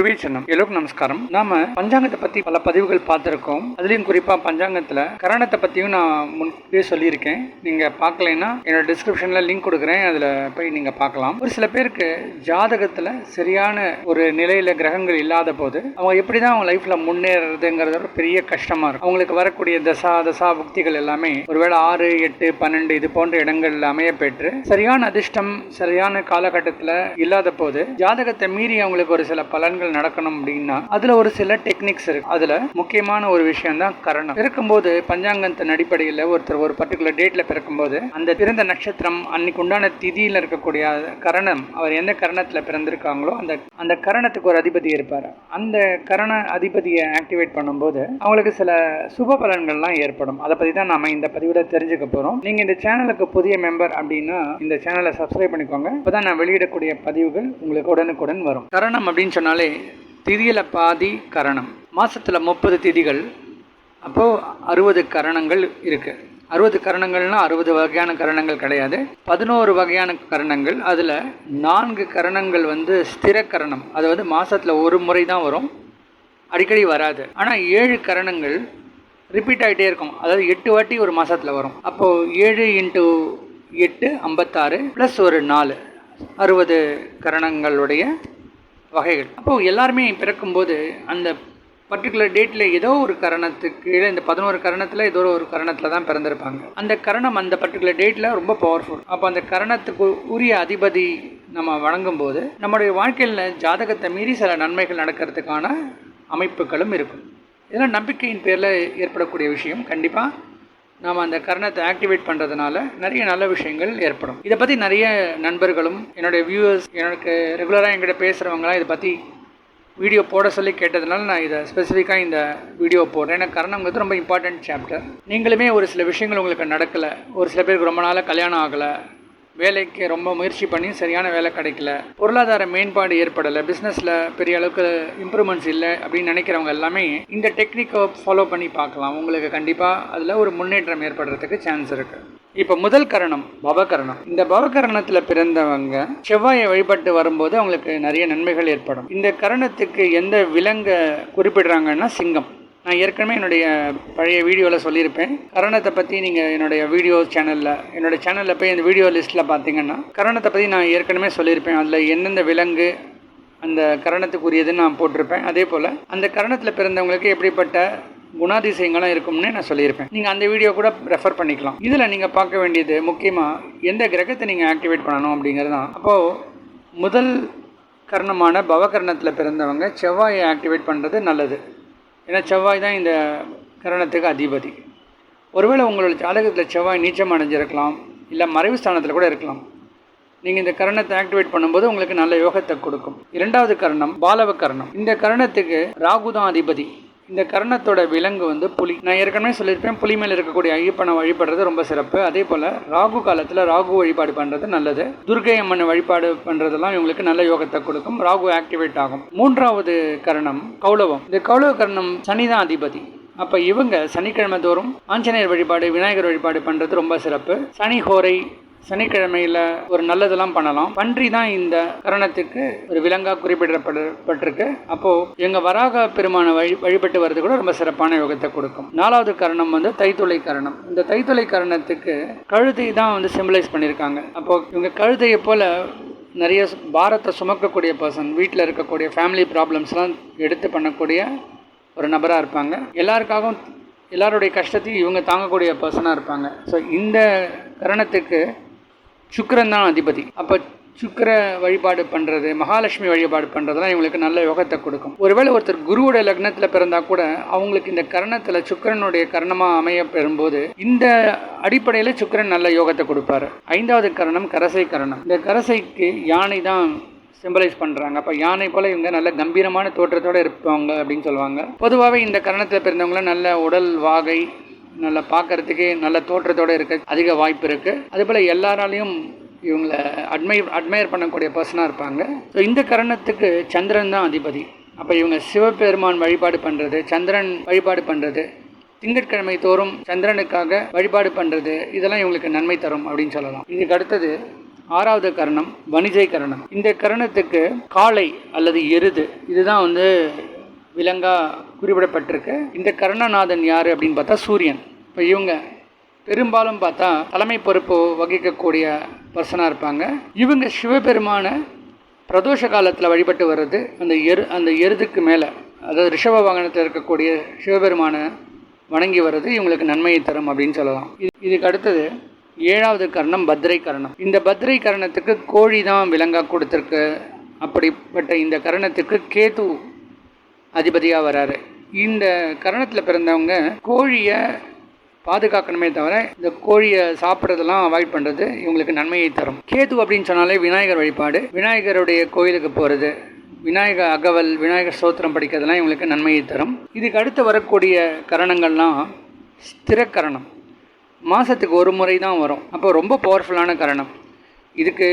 குருவீச்சனம் எல்லோருக்கும் நமஸ்காரம். நாம பஞ்சாங்கத்தை பத்தி பல பதிவுகள் பார்த்திருக்கோம். அதுலயும் குறிப்பா பஞ்சாங்கத்துல கரணத்தை பத்தியும் நான் முன்பே சொல்லியிருக்கேன். நீங்க பார்க்கலைன்னா என்னோட டிஸ்கிரிப்ஷன்ல லிங்க் கொடுக்குறேன். அதுல போய் நீங்க பார்க்கலாம். ஒரு சில பேருக்கு ஜாதகத்துல சரியான ஒரு நிலையில கிரகங்கள் இல்லாத போது அவங்க எப்படிதான் அவங்க லைஃப்ல முன்னேறதுங்கிறது ஒரு பெரிய கஷ்டமா இருக்கும். அவங்களுக்கு வரக்கூடிய தசா தசா புக்திகள் எல்லாமே ஒருவேளை ஆறு எட்டு பன்னெண்டு இது போன்ற இடங்கள்ல அமைய பெற்று சரியான அதிர்ஷ்டம் சரியான காலகட்டத்தில் இல்லாத போது ஜாதகத்தை மீறி அவங்களுக்கு ஒரு சில பலன்கள் நடக்கணும் அப்படின்னா அதுல ஒரு சில டெக்னிக்ஸ் இருக்கு. அதுல முக்கியமான ஒரு விஷயம் தான் கரணம். பிறக்கும்போது பஞ்சாங்கத்தின் அடிப்படையில் ஒருத்தர் ஒரு பர்டிகுலர் டேட்ல பிறக்கும்போது அந்த பிறந்த நட்சத்திரம் அன்னைக்கு உண்டான திதியில இருக்கக்கூடிய கரணம் அவர் எந்த கரணத்துல பிறந்திருக்காங்களோ அந்த அந்த கரணத்துக்கு ஒரு அதிபதி இருப்பார். அந்த கரண அதிபதியை ஆக்டிவேட் பண்ணும்போது அவங்களுக்கு சில சுப பலன்கள்லாம் ஏற்படும். அதை பத்தி தான் நாம இந்த பதிவில் தெரிஞ்சுக்க போறோம். நீங்க இந்த சேனலுக்கு புதிய மெம்பர் அப்படின்னா இந்த சேனலை சப்ஸ்கிரைப் பண்ணிக்கோங்க. அப்பதான் நான் வெளியிடக்கூடிய பதிவுகள் உங்களுக்கு உடனுக்குடன் வரும். கரணம் அப்படின்னு சொன்னாலே திதியில் பாதி கரணம் மாதத்தில் முப்பது திதிகள். அப்போ அறுபது கரணங்கள் இருக்குது அறுபது கரணங்கள்னா அறுபது வகையான கரணங்கள் கிடையாது. பதினோரு வகையான கரணங்கள். அதில் நான்கு கரணங்கள் வந்து ஸ்திர கரணம். அதாவது மாதத்தில் ஒரு முறை தான் வரும். அடிக்கடி வராது. ஆனால் ஏழு கரணங்கள் ரிப்பீட் ஆகிட்டே இருக்கும். அதாவது எட்டு வாட்டி ஒரு மாதத்தில் வரும். அப்போது ஏழு இன்ட்டு எட்டு ஐம்பத்தாறு ப்ளஸ் ஒரு நாலு. அறுபது கரணங்களுடைய வகைகள். அப்போது எல்லாருமே பிறக்கும்போது அந்த பர்டிகுலர் டேட்டில் ஏதோ ஒரு கரணத்துக்கு கீழே இந்த பதினோரு கரணத்தில் ஏதோ ஒரு கரணத்தில் தான் பிறந்திருப்பாங்க. அந்த கரணம் அந்த பர்டிகுலர் டேட்டில் ரொம்ப பவர்ஃபுல் அப்போ அந்த கரணத்துக்கு உரிய அதிபதி நம்ம வழங்கும் போது நம்முடைய வாழ்க்கையில் ஜாதகத்தை மீறி சில நன்மைகள் நடக்கிறதுக்கான அமைப்புகளும் இருக்கும். இதெல்லாம் நம்பிக்கையின் பேரில் ஏற்படக்கூடிய விஷயம். கண்டிப்பாக நாம் அந்த கரணத்தை ஆக்டிவேட் பண்ணுறதுனால நிறைய நல்ல விஷயங்கள் ஏற்படும். இதை பற்றி நிறைய நண்பர்களும் என்னுடைய வியூவர்ஸ் எனக்கு ரெகுலராக என்கிட்ட பேசுகிறவங்களாம் இதை பற்றி வீடியோ போட சொல்லி கேட்டதுனால நான் இதை ஸ்பெசிஃபிக்காக இந்த வீடியோ போடுறேன். ஏன்னா கரணங்கிறது ரொம்ப இம்பார்ட்டன்ட் சாப்டர் நீங்களுமே ஒரு சில விஷயங்கள் உங்களுக்கு நடக்கலை. ஒரு சில பேருக்கு ரொம்ப நாளாக கல்யாணம் ஆகலை. வேலைக்கு ரொம்ப முயற்சி பண்ணி சரியான வேலை கிடைக்கல. பொருளாதார மேம்பாடு ஏற்படலை. பிஸ்னஸில் பெரிய அளவுக்கு இம்ப்ரூவ்மெண்ட்ஸ் இல்லை அப்படின்னு நினைக்கிறவங்க எல்லாமே இந்த டெக்னிக்கை ஃபாலோ பண்ணி பார்க்கலாம். உங்களுக்கு கண்டிப்பாக அதில் ஒரு முன்னேற்றம் ஏற்படுறதுக்கு சான்ஸ் இருக்குது இப்போ முதல் கரணம் பவகரணம். இந்த பவகரணத்தில் பிறந்தவங்க செவ்வாயை வழிபட்டு வரும்போது அவங்களுக்கு நிறைய நன்மைகள் ஏற்படும். இந்த கரணத்துக்கு எந்த விலங்கை குறிப்பிடுறாங்கன்னா சிங்கம். நான் ஏற்கனவே என்னுடைய பழைய வீடியோவில் சொல்லியிருப்பேன். கரணத்தை பற்றி நீங்கள் என்னுடைய வீடியோ சேனலில் என்னுடைய சேனலில் போய் இந்த வீடியோ லிஸ்ட்டில் பார்த்தீங்கன்னா கரணத்தை பற்றி நான் ஏற்கனவே சொல்லியிருப்பேன். அதில் எந்தெந்த விலங்கு அந்த கரணத்துக்குரியதுன்னு நான் போட்டிருப்பேன். அதே போல் அந்த கரணத்தில் பிறந்தவங்களுக்கு எப்படிப்பட்ட குணாதிசயங்கள்லாம் இருக்கும்னு நான் சொல்லியிருப்பேன். நீங்கள் அந்த வீடியோ கூட ரெஃபர் பண்ணிக்கலாம். இதில் நீங்கள் பார்க்க வேண்டியது முக்கியமாக எந்த கிரகத்தை நீங்கள் ஆக்டிவேட் பண்ணணும் அப்படிங்கிறது தான். அப்போது முதல் கரணமான பவகரணத்தில் பிறந்தவங்க செவ்வாயை ஆக்டிவேட் பண்ணுறது நல்லது. ஏன்னா செவ்வாய் தான் இந்த கரணத்துக்கு அதிபதி. ஒருவேளை உங்களோட ஜாதகத்தில் செவ்வாய் நீச்சம் அடைஞ்சிருக்கலாம் இல்லை மறைவு ஸ்தானத்தில் கூட இருக்கலாம். நீங்கள் இந்த கரணத்தை ஆக்டிவேட் பண்ணும்போது உங்களுக்கு நல்ல யோகத்தை கொடுக்கும். இரண்டாவது கரணம் பாலவ கரணம். இந்த கரணத்துக்கு ராகுதான் அதிபதி. இந்த கரணத்தோட விலங்கு வந்து புலி. நான் ஏற்கனவே சொல்லியிருப்பேன் புலி மேலே இருக்கக்கூடிய ஐயப்பனை வழிபடுறது ரொம்ப சிறப்பு. அதே போல் ராகு காலத்தில் ராகு வழிபாடு பண்ணுறது நல்லது. துர்கை அம்மனை வழிபாடு பண்ணுறதெல்லாம் இவங்களுக்கு நல்ல யோகத்தை கொடுக்கும். ராகு ஆக்டிவேட் ஆகும். மூன்றாவது கரணம் கௌளவம். இந்த கௌளவ கரணம் சனிதான் அதிபதி. அப்போ இவங்க சனிக்கிழமை தோறும் ஆஞ்சநேயர் வழிபாடு விநாயகர் வழிபாடு பண்ணுறது ரொம்ப சிறப்பு. சனி ஹோரை சனிக்கிழமையில் ஒரு நல்லதெல்லாம் பண்ணலாம். பன்றி தான் இந்த கரணத்துக்கு ஒரு விலங்காக குறிப்பிடப்பட்டிருக்கு அப்போது எங்கள் வராக பெருமான வழி வழிபட்டு வர்றது கூட ரொம்ப சிறப்பான யோகத்தை கொடுக்கும். நாலாவது கரணம் வந்து தைத்துளை கரணம். இந்த தைத்துளை கரணத்துக்கு கழுதை தான் வந்து சிம்பிளைஸ் பண்ணியிருக்காங்க அப்போது இவங்க கழுதையை போல் நிறைய பாரத்தை சுமக்கக்கூடிய பர்சன் வீட்டில் இருக்கக்கூடிய ஃபேமிலி ப்ராப்ளம்ஸ்லாம் எடுத்து பண்ணக்கூடிய ஒரு நபராக இருப்பாங்க. எல்லாருக்காகவும் எல்லாருடைய கஷ்டத்தையும் இவங்க தாங்கக்கூடிய பர்சனாக இருப்பாங்க. ஸோ இந்த கரணத்துக்கு சுக்கரன் தான் அதிபதி. அப்போ சுக்கர வழிபாடு பண்ணுறது மகாலட்சுமி வழிபாடு பண்ணுறதுலாம் இவங்களுக்கு நல்ல யோகத்தை கொடுக்கும். ஒருவேளை ஒருத்தர் குருவோட லக்னத்தில் பிறந்தால் கூட அவங்களுக்கு இந்த கரணத்தில் சுக்கரனுடைய கரணமாக அமைய பெறும்போது இந்த அடிப்படையில் சுக்கரன் நல்ல யோகத்தை கொடுப்பாரு. ஐந்தாவது கரணம் கரசை கரணம். இந்த கரசைக்கு யானை தான் சிம்பலைஸ் பண்ணுறாங்க அப்போ யானை போல் இவங்க நல்ல கம்பீரமான தோற்றத்தோடு இருப்பாங்க அப்படின்னு சொல்லுவாங்க. பொதுவாகவே இந்த கரணத்தில் பிறந்தவங்களாம் நல்ல உடல் வாகை நல்லா பார்க்கறதுக்கு நல்ல தோற்றத்தோடு இருக்க அதிக வாய்ப்பு இருக்குது அதேபோல் எல்லாராலையும் இவங்களை அட்மை அட்மையர் பண்ணக்கூடிய பர்சனாக இருப்பாங்க. ஸோ இந்த கரணத்துக்கு சந்திரன் தான் அதிபதி. அப்போ இவங்க சிவபெருமான் வழிபாடு பண்ணுறது சந்திரன் வழிபாடு பண்ணுறது திங்கட்கிழமை தோறும் சந்திரனுக்காக வழிபாடு பண்ணுறது இதெல்லாம் இவங்களுக்கு நன்மை தரும் அப்படின்னு சொல்லலாம். இதுக்கு அடுத்தது ஆறாவது கரணம் வணிஜை கரணம். இந்த கரணத்துக்கு காளை அல்லது எருது இதுதான் வந்து விலங்கா குறிப்பிடப்பட்டிருக்கு. இந்த கருணாநாதன் யார் அப்படின்னு பார்த்தா சூரியன். இப்போ இவங்க பெரும்பாலும் பார்த்தா தலைமை பொறுப்பு வகிக்கக்கூடிய பர்சனாக இருப்பாங்க. இவங்க சிவபெருமான பிரதோஷ காலத்தில் வழிபட்டு வர்றது அந்த எரு அந்த எருதுக்கு மேலே. அதாவது ரிஷப வாகனத்தில் இருக்கக்கூடிய சிவபெருமான வணங்கி வர்றது இவங்களுக்கு நன்மையை தரும் அப்படின்னு சொல்லலாம். இது இதுக்கு அடுத்தது ஏழாவது கரணம் பத்ரை கரணம். இந்த பத்ரை கரணத்துக்கு கோழி தான் விலங்காக கொடுத்துருக்கு. அப்படிப்பட்ட இந்த கரணத்துக்கு கேது அதிபதியாக வராரு. இந்த கரணத்தில் பிறந்தவங்க கோழியை பாதுகாக்கணுமே தவிர இந்த கோழியை சாப்பிட்றதெல்லாம் அவாய்ட் பண்ணுறது இவங்களுக்கு நன்மையை தரும். கேது அப்படின்னு சொன்னாலே விநாயகர் வழிபாடு. விநாயகருடைய கோயிலுக்கு போகிறது விநாயகர் அகவல் விநாயகர் ஸ்தோத்திரம் படிக்கிறதுலாம் இவங்களுக்கு நன்மையை தரும். இதுக்கு அடுத்து வரக்கூடிய கரணங்கள்லாம் ஸ்திரக்கரணம். மாதத்துக்கு ஒரு முறை தான் வரும். அப்போ ரொம்ப பவர்ஃபுல்லான கரணம். இதுக்கு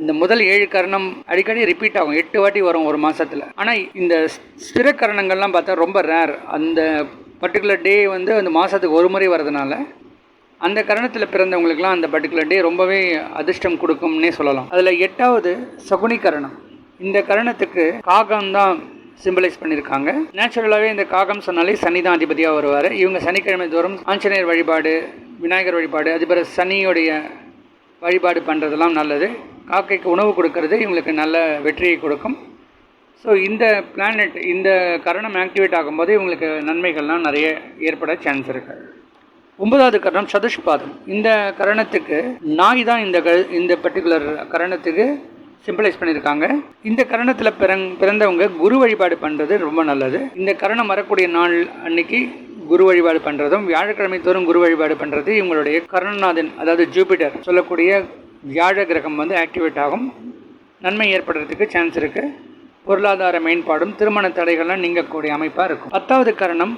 இந்த முதல் ஏழு கரணம் அடிக்கடி ரிப்பீட் ஆகும். எட்டு வாட்டி வரும் ஒரு மாதத்தில் ஆனால் இந்த ஸ்திர கரணங்கள்லாம் பார்த்தா ரொம்ப ரேர் அந்த பர்டிகுலர் டே வந்து அந்த மாதத்துக்கு ஒரு முறை வரதுனால அந்த கரணத்தில் பிறந்தவங்களுக்குலாம் அந்த பர்டிகுலர் டே ரொம்பவே அதிர்ஷ்டம் கொடுக்கும்னே சொல்லலாம். அதில் எட்டாவது சகுனி கரணம். இந்த கரணத்துக்கு காகம் தான் சிம்பிளைஸ் பண்ணியிருக்காங்க நேச்சுரலாகவே இந்த காகம் சொன்னாலே சனி தான் அதிபதியாக வருவார். இவங்க சனிக்கிழமை தோறும் ஆஞ்சநேயர் வழிபாடு விநாயகர் வழிபாடு அதுபோல் சனியுடைய வழிபாடு பண்ணுறதெல்லாம் நல்லது. காக்கைக்கு உணவு கொடுக்கறது இவங்களுக்கு நல்ல வெற்றியை கொடுக்கும். ஸோ இந்த பிளானட் இந்த கரணம் ஆக்டிவேட் ஆகும்போது இவங்களுக்கு நன்மைகள்லாம் நிறைய ஏற்பட சான்ஸ் இருக்குது ஒன்பதாவது கரணம் சதுஷ்பாதம். இந்த கரணத்துக்கு நாய் தான் இந்த க இந்த பர்டிகுலர் கரணத்துக்கு சிம்பிளைஸ் பண்ணியிருக்காங்க. இந்த கரணத்தில் பிறங் பிறந்தவங்க குரு வழிபாடு பண்ணுறது ரொம்ப நல்லது. இந்த கரணம் வரக்கூடிய நாள் அன்னைக்கு குரு வழிபாடு பண்ணுறதும் வியாழக்கிழமை தோறும் குரு வழிபாடு பண்ணுறது இவங்களுடைய கருணநாதன் அதாவது ஜூபிட்டர் சொல்லக்கூடிய வியாழ கிரகம் வந்து ஆக்டிவேட் ஆகும். நன்மை ஏற்படுறதுக்கு சான்ஸ் இருக்குது பொருளாதார மேம்பாடும் திருமண தடைகள்லாம் நீங்கக்கூடிய அமைப்பாக இருக்கும். பத்தாவது கரணம்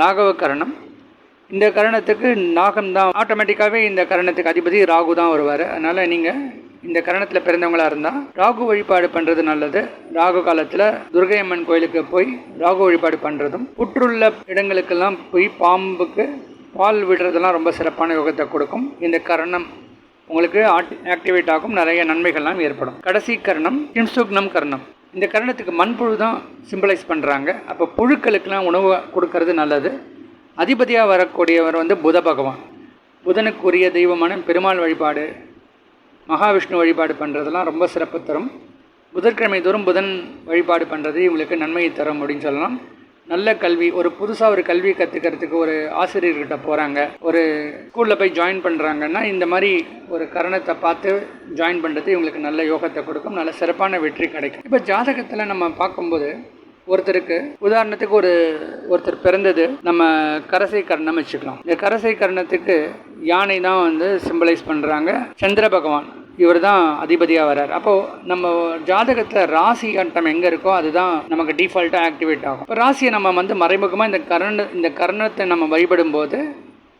நாகவ கரணம். இந்த கரணத்துக்கு நாகம் தான் ஆட்டோமேட்டிக்காகவே இந்த கரணத்துக்கு அதிபதி ராகு தான் வருவார். அதனால் நீங்கள் இந்த கரணத்தில் பிறந்தவங்களாக இருந்தால் ராகு வழிபாடு பண்ணுறது நல்லது. ராகு காலத்தில் துர்கை அம்மன் கோயிலுக்கு போய் ராகு வழிபாடு பண்ணுறதும் புற்றுள்ள இடங்களுக்கெல்லாம் போய் பாம்புக்கு பால் விடுறதெல்லாம் ரொம்ப சிறப்பான யோகத்தை கொடுக்கும். இந்த கரணம் உங்களுக்கு ஆக்டிவேட் ஆகும். நிறைய நன்மைகள்லாம் ஏற்படும். கடைசி கரணம் கிம்சுக்னம் கரணம். இந்த கரணத்துக்கு மண்புழு தான் சிம்பிளைஸ் பண்ணுறாங்க அப்போ புழுக்களுக்கெல்லாம் உணவு கொடுக்கறது நல்லது. அதிபதியாக வரக்கூடியவர் வந்து புத பகவான். புதனுக்குரிய தெய்வமான பெருமாள் வழிபாடு மகாவிஷ்ணு வழிபாடு பண்ணுறதெல்லாம் ரொம்ப சிறப்பு தரும். புதன்கிழமை தோறும் புதன் வழிபாடு பண்ணுறது இவங்களுக்கு நன்மையை தரும் அப்படின்னு சொல்லலாம். நல்ல கல்வி ஒரு புதுசாக ஒரு கல்வி கற்றுக்கிறதுக்கு ஒரு ஆசிரியர்கிட்ட போகிறாங்க ஒரு ஸ்கூலில் போய் ஜாயின் பண்ணுறாங்கன்னா இந்த மாதிரி ஒரு கரணத்தை பார்த்து ஜாயின் பண்ணுறது இவங்களுக்கு நல்ல யோகத்தை கொடுக்கும். நல்ல சிறப்பான வெற்றி கிடைக்கும். இப்போ ஜாதகத்தில் நம்ம பார்க்கும்போது ஒருத்தருக்கு உதாரணத்துக்கு ஒரு ஒருத்தர் பிறந்தது நம்ம கரசை கர்ணம் வச்சுக்கலாம். இந்த கரசை கர்ணத்துக்கு யானை தான் வந்து சிம்பலைஸ் பண்ணுறாங்க சந்திர பகவான் இவர் தான் அதிபதியாக வர்றார். அப்போது நம்ம ஜாதகத்தில் ராசி கட்டம் எங்கே இருக்கோ அதுதான் நமக்கு டிஃபால்ட்டாக ஆக்டிவேட் ஆகும். இப்போ ராசியை நம்ம வந்து மறைமுகமாக இந்த கர்ண இந்த கர்ணத்தை நம்ம வழிபடும் போது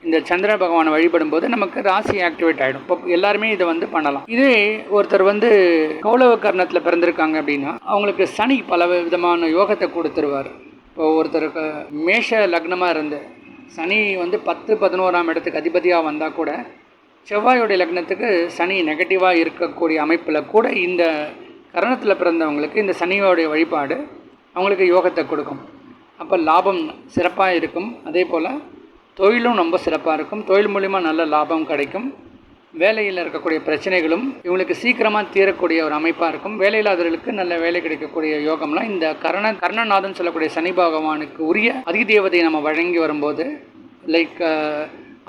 இந்த சந்திர பகவானை வழிபடும் போது நமக்கு ராசி ஆக்டிவேட் ஆகிடும் இப்போ எல்லாருமே இதை வந்து பண்ணலாம். இதே ஒருத்தர் வந்து கௌளவ கர்ணத்தில் பிறந்திருக்காங்க அப்படின்னா அவங்களுக்கு சனி பல விதமான யோகத்தை கொடுத்துருவார். இப்போ ஒருத்தருக்கு மேஷ லக்னமாக இருந்து சனி வந்து பத்து பதினோராம் இடத்துக்கு அதிபதியாக வந்தால் கூட செவ்வாயோடைய லக்னத்துக்கு சனி நெகட்டிவாக இருக்கக்கூடிய அமைப்பில் கூட இந்த கரணத்தில் பிறந்தவங்களுக்கு இந்த சனியோடைய வழிபாடு அவங்களுக்கு யோகத்தை கொடுக்கும். அப்போ லாபம் சிறப்பாக இருக்கும். அதே போல் தொழிலும் ரொம்ப சிறப்பாக இருக்கும். தொழில் மூலிமா நல்ல லாபம் கிடைக்கும். வேலையில் இருக்கக்கூடிய பிரச்சனைகளும் இவங்களுக்கு சீக்கிரமாக தீரக்கூடிய ஒரு அமைப்பாக இருக்கும். வேலையில்லாதவர்களுக்கு நல்ல வேலை கிடைக்கக்கூடிய யோகம்லாம் இந்த கர்ண கர்ணநாதன் சொல்லக்கூடிய சனி பகவானுக்கு உரிய அதிதேவதையை நம்ம வழங்கி வரும்போது லைக்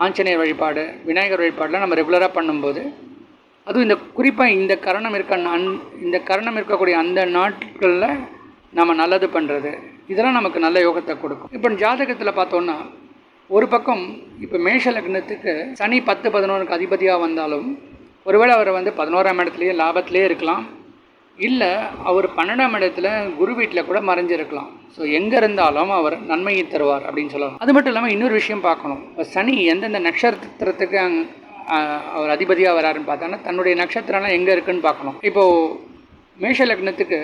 ஆஞ்சநேயர் வழிபாடு விநாயகர் வழிபாடெலாம் நம்ம ரெகுலராக பண்ணும்போது அதுவும் இந்த குறிப்பாக இந்த கரணம் இருக்க அந் இந்த கரணம் இருக்கக்கூடிய அந்த நாட்களில் நம்ம நல்லது பண்ணுறது இதெல்லாம் நமக்கு நல்ல யோகத்தை கொடுக்கும். இப்போ ஜாதகத்தில் பார்த்தோன்னா ஒரு பக்கம் இப்போ மேஷ லக்னத்துக்கு சனி பத்து பதினோருக்கு அதிபதியாக வந்தாலும் ஒருவேளை அவர் வந்து பதினோராம் இடத்துலையே லாபத்திலே இருக்கலாம். இல்லை அவர் பன்னெண்டாம் இடத்துல குரு வீட்டில் கூட மறைஞ்சிருக்கலாம். ஸோ எங்கே இருந்தாலும் அவர் நன்மையை தருவார் அப்படின்னு சொல்லலாம். அது மட்டும் இல்லாமல் இன்னொரு விஷயம் பார்க்கணும். இப்போ சனி எந்தெந்த நட்சத்திரத்துக்கு அங் அவர் அதிபதியாக வராருன்னு பார்த்தோன்னா தன்னுடைய நட்சத்திரம்லாம் எங்கே இருக்குன்னு பார்க்கணும். இப்போது மேஷ லக்னத்துக்கு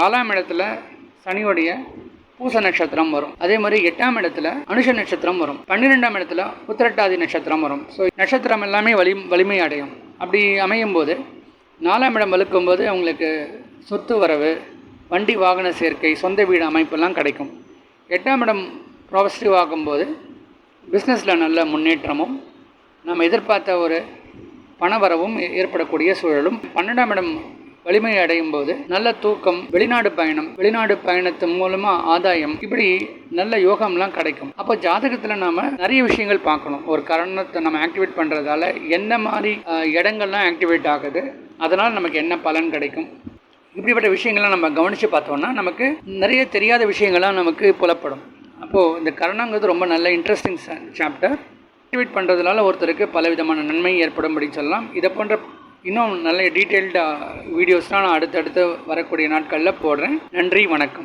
நாலாம் இடத்துல சனியோடைய பூச நட்சத்திரம் வரும். அதே மாதிரி எட்டாம் இடத்துல அனுஷ நட்சத்திரம் வரும். பன்னிரெண்டாம் இடத்துல உத்திரட்டாதி நட்சத்திரம் வரும். ஸோ நட்சத்திரம் எல்லாமே வலி வலிமை அடையும். அப்படி அமையும் போது நாலாம் இடம் வலுக்கும்போது அவங்களுக்கு சொத்து வரவு வண்டி வாகன சேர்க்கை சொந்த வீடு அமைப்பெல்லாம் கிடைக்கும். எட்டாம் இடம் பாசிட்டிவ் ஆகும்போது பிஸ்னஸில் நல்ல முன்னேற்றமும் நம்ம எதிர்பார்த்த ஒரு பணவரவும் ஏ- ஏற்படக்கூடிய சூழலும் பன்னெண்டாம் இடம் வலிமை அடையும் போது நல்ல தூக்கம் வெளிநாடு பயணம் வெளிநாடு பயணத்து மூலமா ஆதாயம் இப்படி நல்ல யோகம்லாம் கிடைக்கும். அப்போ ஜாதகத்தில் நாம நிறைய விஷயங்கள் பார்க்கணும். ஒரு கரணத்தை நம்ம ஆக்டிவேட் பண்றதால என்ன மாதிரி இடங்கள்லாம் ஆக்டிவேட் ஆகுது அதனால் நமக்கு என்ன பலன் கிடைக்கும். இப்படிப்பட்ட விஷயங்கள்லாம் நம்ம கவனித்து பார்த்தோம்னா நமக்கு நிறைய தெரியாத விஷயங்கள்லாம் நமக்கு புலப்படும். அப்போது இந்த கரணங்கிறது ரொம்ப நல்ல இன்ட்ரெஸ்டிங் சாப்டர் ஆக்டிவேட் பண்ணுறதுனால ஒருத்தருக்கு பல விதமான நன்மை ஏற்படும் அப்படின்னு சொல்லலாம். இதை போன்ற இன்னும் நல்ல டீட்டெயில்டாக வீடியோஸ்லாம் நான் அடுத்தடுத்து வரக்கூடிய நாட்களில் போடுறேன். நன்றி வணக்கம்.